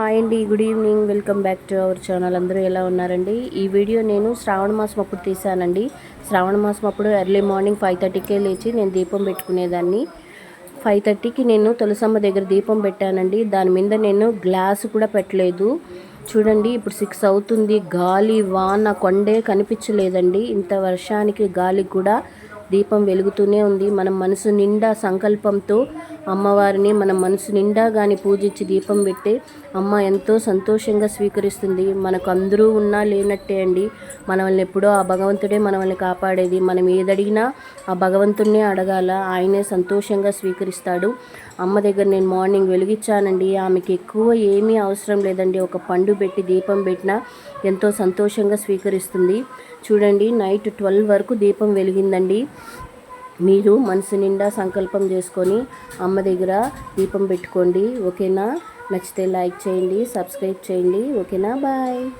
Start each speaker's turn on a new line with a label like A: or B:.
A: Hi అండి good evening. Welcome back to our channel. అందరూ ఎలా ఉన్నారండి? ఈ వీడియో నేను శ్రావణ మాసం అప్పుడు తీసానండి శ్రావణ మాసం అప్పుడు ఎర్లీ మార్నింగ్ ఫైవ్ థర్టీకే లేచి నేను దీపం పెట్టుకునేదాన్ని. ఫైవ్ థర్టీకి నేను తులసమ్మ దగ్గర దీపం పెట్టానండి. దాని మీద నేను గ్లాస్ కూడా పెట్టలేదు. చూడండి ఇప్పుడు సిక్స్ అవుతుంది. గాలి వాన కొండే కనిపించలేదండి. ఇంత వర్షానికి గాలికి కూడా దీపం వెలుగుతూనే ఉంది. మనం మనసు నిండా సంకల్పంతో అమ్మవారిని మన మనసు నిండా కానీ పూజించి దీపం పెట్టి అమ్మ ఎంతో సంతోషంగా స్వీకరిస్తుంది. మనకు అందరూ ఉన్నా లేనట్టే అండి. మనల్ని ఎప్పుడో ఆ భగవంతుడే మనల్ని కాపాడేది. మనం ఏదడిగినా ఆ భగవంతుడినే అడగాల. ఆయనే సంతోషంగా స్వీకరిస్తాడు. అమ్మ దగ్గర నేను మార్నింగ్ వెలిగించానండి. ఆమెకి ఎక్కువ ఏమీ అవసరం లేదండి. ఒక పండు పెట్టి దీపం పెట్టినా ఎంతో సంతోషంగా స్వీకరిస్తుంది. చూడండి నైట్ ట్వెల్వ్ వరకు దీపం వెలిగిందండి. మీరు మనసు నిండా సంకల్పం చేసుకొని అమ్మ దగ్గర దీపం పెట్టుకోండి. ఓకేనా? నచ్చితే లైక్ చేయండి సబ్స్క్రైబ్ చేయండి. ఓకేనా? బాయ్.